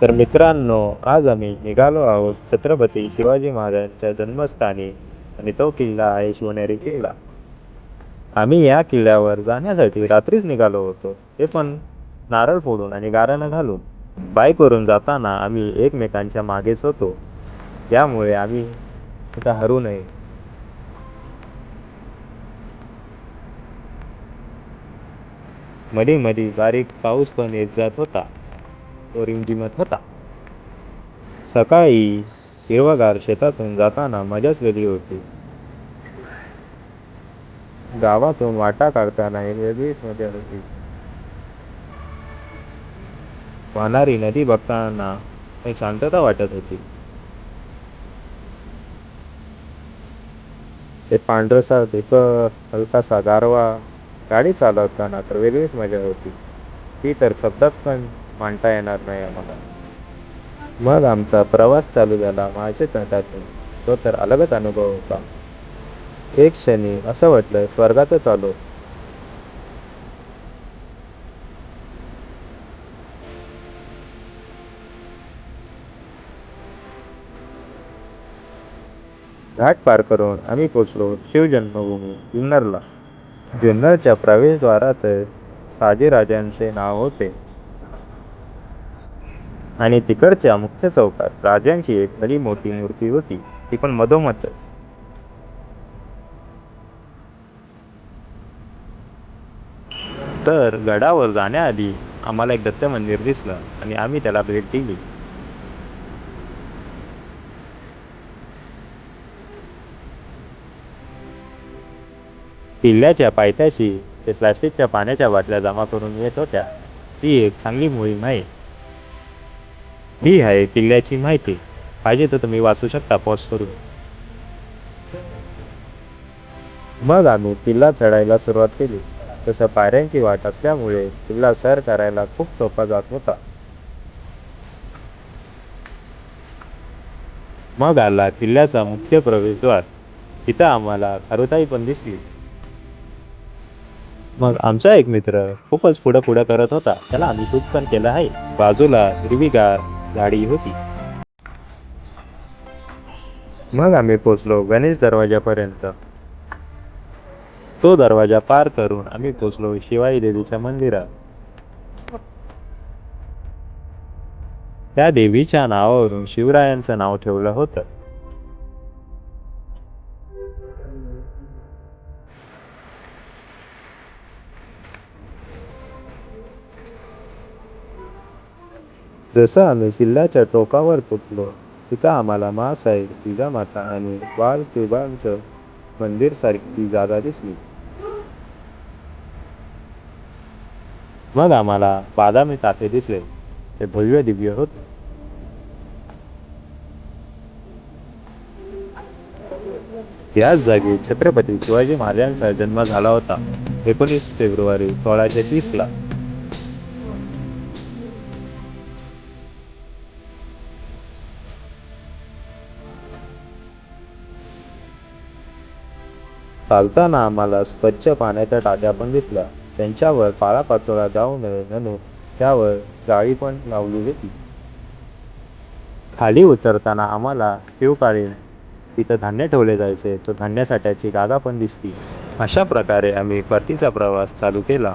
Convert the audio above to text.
तर मित्रांनो आज आम्ही निघालो आहोत छत्रपती शिवाजी महाराजांच्या जन्मस्थानी आणि तो किल्ला आहे शिवनेरी किल्ला. आम्ही या किल्ल्यावर जाण्यासाठी रात्रीच निघालो होतो. ते पण नारळ फोडून आणि गारानं घालून. बाईकवरून जाताना आम्ही एकमेकांच्या मागेच होतो. त्यामुळे आम्ही कुठं हरू नये. मध्ये मध्ये बारीक पाऊस पण येत जात होता. तो रिमझिमत होता. सकाळी हिरवगार शेतातून जाताना मजाच वेगळी होती. गावातून वाटा काढताना एक वेगळीच मजा होती. वाहणारी नदी बघताना एक शांतता वाटत होती. ते पांढरसा धुक हलकासा गारवा गाडी चालवताना तर वेगळीच मजा होती. ती तर शब्दात पण मांडता येणार नाही आम्हाला. मग आमचा प्रवास चालू झाला माझे तटातून तो तर अलगच अनुभव होता. एक क्षणी असं वाटलं स्वर्गातच आलो. घाट पार करून आम्ही पोचलो शिवजन्मभूमी जुन्नरला. जुन्नरच्या प्रवेशद्वारात शहाजीराजांचे नाव होते. आणि तिकडच्या मुख्य चौकात राजांची एक भली मोठी मूर्ती होती. ती पण मधोमधच. तर गडावर जाण्याआधी आम्हाला एक दत्त मंदिर दिसलं आणि आम्ही त्याला भेट दिली. किल्ल्याच्या पायथ्याशी ते प्लास्टिकच्या पाण्याच्या बाटल्या जमा करून येत होत्या. ती एक चांगली मोहीम आहे. ही आहे किल्ल्याची माहिती. पाहिजे तर तुम्ही वाचू शकता पॉज करून. मग आम्ही किल्ला चढायला सुरुवात केली. तसं पायऱ्यांची वाट असल्यामुळे किल्ला सर करायला खूप सोपा जात होता. मग आला किल्ल्याचा मुख्य प्रवेशद्वार. तिथं आम्हाला खारुताई पण दिसली. मग आमचा एक मित्र खूपच पुढं पुढं करत होता. त्याला आम्ही शूट पण केलं आहे. बाजूला हिरवीगार झाडी होती. मग आम्ही पोचलो गणेश दरवाजापर्यंत. तो दरवाजा पार करून आम्ही पोचलो शिवाई देवीच्या मंदिरात. त्या देवीच्या नावावरून शिवरायांचं नाव ठेवलं होतं. जसं आम्ही किल्ल्याच्या टोकावर पोचलो तिथं आम्हाला माँसाहेब जिजामाता आणि बाल तुबांचं मंदिर सारखी जागा दिसली. मग आम्हाला बादामी ताते दिसले. ते भव्य दिव्य होते. याच जागी छत्रपती शिवाजी महाराजांचा जन्म झाला होता. एकोणीस फेब्रुवारी सोळाशे तीस चालताना आम्हाला स्वच्छ पाण्याच्या टाक्या पण दिसल्या. त्यांच्यावर पाळापाचोळा जाऊ नये म्हणून त्यावर जाळी पण लावली होती. खाली उतरताना आम्हाला शिवकाळी तिथं धान्य ठेवले जायचे तो धान्यासाठ्याची जागा पण दिसती. अशा प्रकारे आम्ही परतीचा प्रवास चालू केला.